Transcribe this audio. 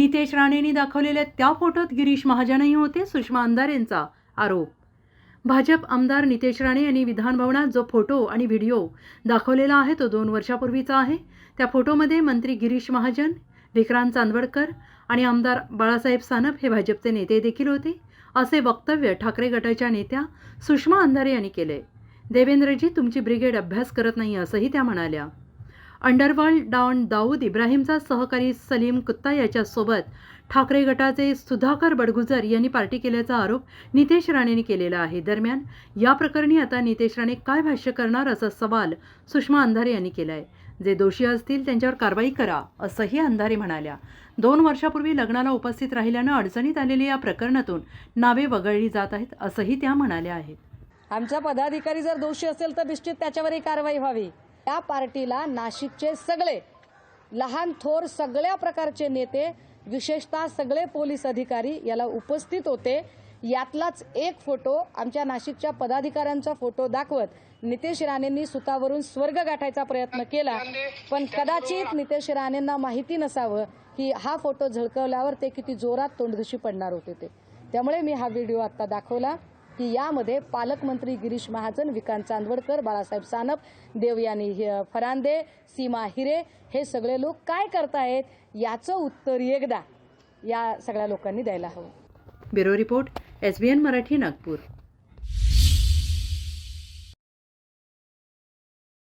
नितेश राणेंनी दाखवलेल्या त्या फोटोत गिरीश महाजनही होते सुषमा अंधारेंचा आरोप. भाजप आमदार नितेश राणे यांनी विधानभवनात जो फोटो आणि व्हिडिओ दाखवलेला आहे तो दोन वर्षापूर्वीचा आहे. त्या फोटोमध्ये मंत्री गिरीश महाजन विक्रांत चांदवडकर आणि आमदार बाळासाहेब सानप हे भाजपचे नेते देखील होते. असे वक्तव्य ठाकरे गटाच्या नेत्या सुषमा अंधारे यांनी केले. देवेंद्रजी तुमची ब्रिगेड अभ्यास करत नाही असंही त्या म्हणाल्या. अंडरवर्ल्ड डॉन दाऊद इब्राहिमचा सहकारी सलीम कुत्ता याच्यासोबत ठाकरे गटाचे सुधाकर बडगुजर यांनी पार्टी केल्याचा आरोप नितेश राणेंनी केलेला आहे. दरम्यान या प्रकरणी आता नितेश राणे काय भाष्य करणार असा सवाल सुषमा अंधारे यांनी केला आहे जे दोषी असतील त्यांच्यावर कारवाई करा असंही अंधारे म्हणाल्या. दोन वर्षापूर्वी लग्नाला उपस्थित राहिल्यानं अडचणीत आलेली या प्रकरणातून नावे वगळली जात आहेत असंही त्या म्हणाल्या आहेत. आमच्या पदाधिकारी जर दोषी असेल तर निश्चित त्याच्यावरही कारवाई व्हावी. त्या पार्टीला नाशिकचे सगळे लहान थोर सगळ्या प्रकारचे नेते विशेषतः सगळे पोलीस अधिकारी याला उपस्थित होते. यातलाच एक फोटो आमच्या नाशिकच्या पदाधिकाऱ्यांचा फोटो दाखवत नितेश राणेंनी सुतावरून स्वर्ग गाठायचा प्रयत्न केला. पण कदाचित नितेश राणेंना माहिती नसावं की हा फोटो झळकवल्यावर ते किती जोरात तोंडदशी पडणार होते ते. त्यामुळे मी हा व्हिडिओ आता दाखवला. की यामध्ये पालकमंत्री गिरीश महाजन विकांत चांदवडकर बाळासाहेब सानप देवयानी फरांदे सीमा हिरे हे सगळे लोक काय करतायत? याचं उत्तर एकदा या सगळ्या लोकांनी द्यायला हवं. Bureau report S B N Marathi Nagpur.